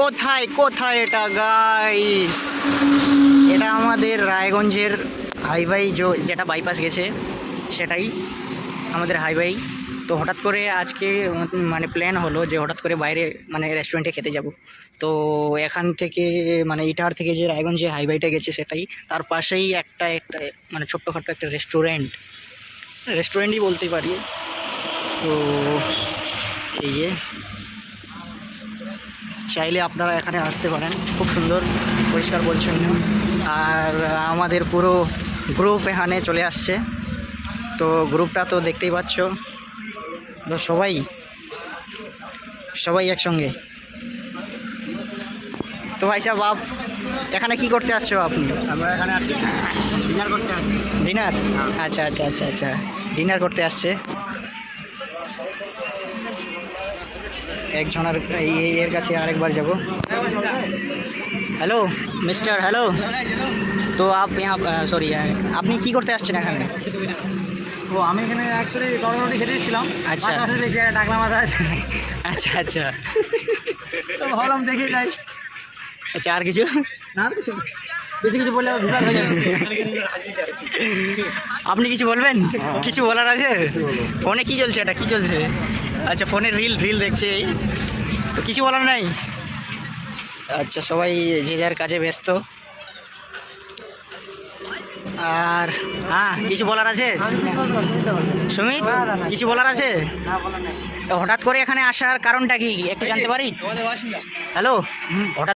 কোথায় কোথায় এটা গাইস এটা আমাদের রায়গঞ্জের হাইওয়ে যেটা বাইপাস গেছে, সেটাই আমাদের হাইওয়ে তো হঠাৎ করে আজকে মানে প্ল্যান হলো যে হঠাৎ করে বাইরে মানে রেস্টুরেন্টে খেতে যাব। তো এখান থেকে মানে ইটার থেকে যে রায়গঞ্জ যে হাইওয়েটা গেছে সেটাই, তার পাশেই একটা একটা মানে ছোট্টখাটো একটা রেস্টুরেন্ট রেস্টুরেন্টই বলতে পারি। তো, এই যে চাইলে আপনারা এখানে আসতে পারেন। খুব সুন্দর পরিষ্কার পরিচ্ছন্ন। আর আমাদের পুরো গ্রুপ এখানে চলে আসছে। তো গ্রুপটা তো দেখতেই পাচ্ছ। তো সবাই সবাই একসঙ্গে। তো ভাই সাহেব আপ এখানে কি করতে আসছো আপনি? আমরা এখানে আজকে ডিনার করতে আসছি। ডিনার? আচ্ছা আচ্ছা আচ্ছা আচ্ছা। ডিনার করতে আসছে। একজনের এই- এর কাছে আরেকবার যাব। হ্যালো মিস্টার হ্যালো তো আপ সরি আপনি কি করতে আসছেন এখানে? ও আমি এখানে অ্যাকচুয়ালি গরম রুটি খেতে এসেছিলাম আচ্ছা। মাথা দেখি ডাকলা মাথা আছে। আচ্ছা আচ্ছা। তো ভাবলাম দেখে যাই। আচ্ছা আর কিছু? না আর কিছু বেশি কিছু বললে বিভাগ হয়ে যাবে। আপনি কিছু বলবেন? কিছু বলার আছে? ফোনে কি চলছে এটা? কি চলছে? আচ্ছা ফোনের রিল রিল দেখছে এই। তো কিছু বলার নাই? আচ্ছা সবাই যে যার কাজে ব্যস্ত। আর হ্যাঁ কিছু বলার আছে? সুমিত কিছু বলার আছে? হঠাৎ করে এখানে আসার কারণটা কি? একটু জানতে পারি? হ্যালো হঠাৎ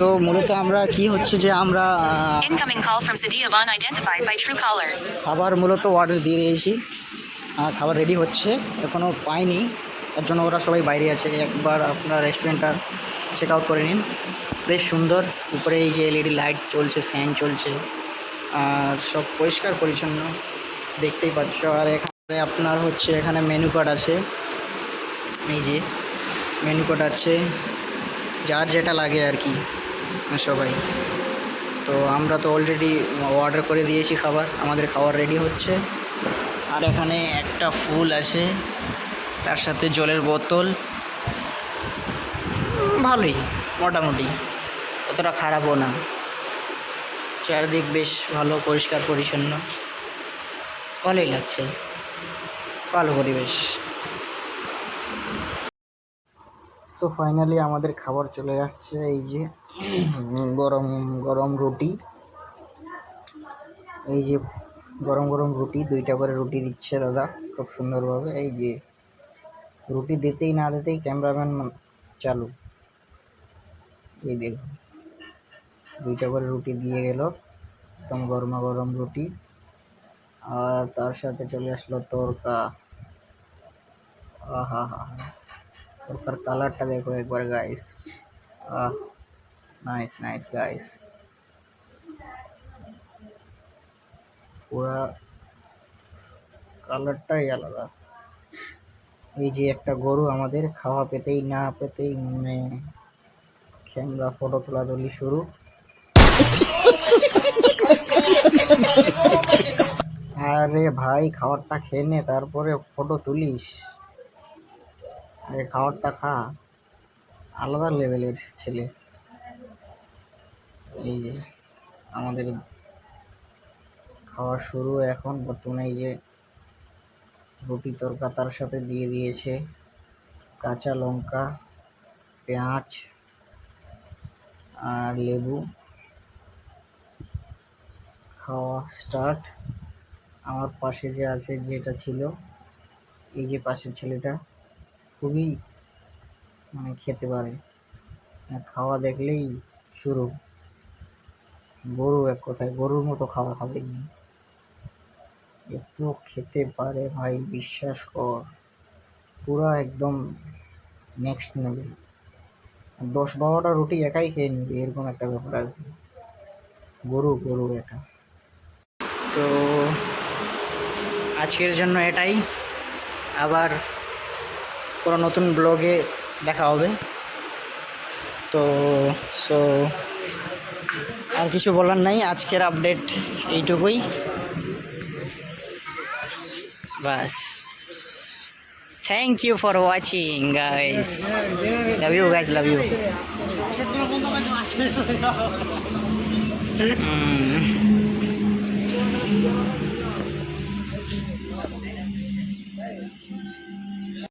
তো মূলত আমরা কি হচ্ছে যে আমরা Truecaller. খাবার মূলত অর্ডার দিয়ে দিয়েছি খাবার রেডি হচ্ছে এখনও পাইনি তার জন্য ওরা সবাই বাইরে আছে। একবার আপনার রেস্টুরেন্টটা চেক আউট করে নিন। বেশ সুন্দর। উপরে এই যে এলইডি লাইট চলছে ফ্যান চলছে। আর সব পরিষ্কার পরিচ্ছন্ন। দেখতেই পাচ্ছ। আর এখানে আপনার হচ্ছে এখানে মেনু কার্ড আছে। এই যে মেনু কার্ড আছে। যার যেটা লাগে আর কি, সবাই। তো আমরা তো অলরেডি অর্ডার করে দিয়েছি খাবার। আমাদের খাবার রেডি হচ্ছে। আর এখানে একটা ফুল আছে। তার সাথে জলের বোতল। ভালোই, মোটামুটি। অতটা খারাপও না। চারদিক বেশ ভালো, পরিষ্কার, পরিচ্ছন্ন। ভালোই লাগছে। ভালো পরিবেশ। সো ফাইনালি আমাদের খাবার চলে আসছে এই যে গরম গরম রুটি। এই যে গরম গরম রুটি, দুইটা করে রুটি দিচ্ছে দাদা, খুব সুন্দরভাবে। এই যে রুটি দিতেই না দিতেই ক্যামেরাম্যান চালু এই দেখুন দুইটা করে রুটি দিয়ে গেল একদম গরমা গরম রুটি আর তার সাথে চলে আসলো তরকা আহা হা তরকার কালারটা দেখো একবার guys ah nice nice guys পুরা কালারটাই আলাদা। এই যে একটা গরু আমাদের খাওয়া পেতেই না পেতেই মানে ক্যামেরা ফটো তোলা তোলাতুলি শুরু। আরে ভাই, খাবারটা খেয়ে নে, তারপরে ফটো তুলিস। আরে খাবারটা খা। আলাদা লেভেলের ছেলে। এই যে আমাদের খাওয়া শুরু এখন। বর্তমানে এই যে রুটি তরকা তার সাথে দিয়ে দিয়েছে। কাঁচা লঙ্কা, পেঁয়াজ আর লেবু। খাওয়া স্টার্ট আমার পাশে যে আছে, যেটা ছিল, এই যে পাশের ছেলেটা, খুবই মানে খেতে পারে। মানে খাওয়া দেখলেই শুরু। গরু এক কথায়, গরুর মতো খাওয়া খাবে। এত খেতে পারে ভাই, বিশ্বাস কর। পুরা একদম নেক্সট লেভেল দশ বারোটা রুটি একাই খেয়ে নিবি, এরকম একটা ব্যাপার আর কি। গরু গরু এটা তো আজকের জন্য এটাই। আবার কোনো নতুন ব্লগে দেখা হবে। তো সো আর কিছু বলার নাই। আজকের আপডেট এইটুকুই। Bas. Thank you for watching guys. Love you guys, love you. Mm.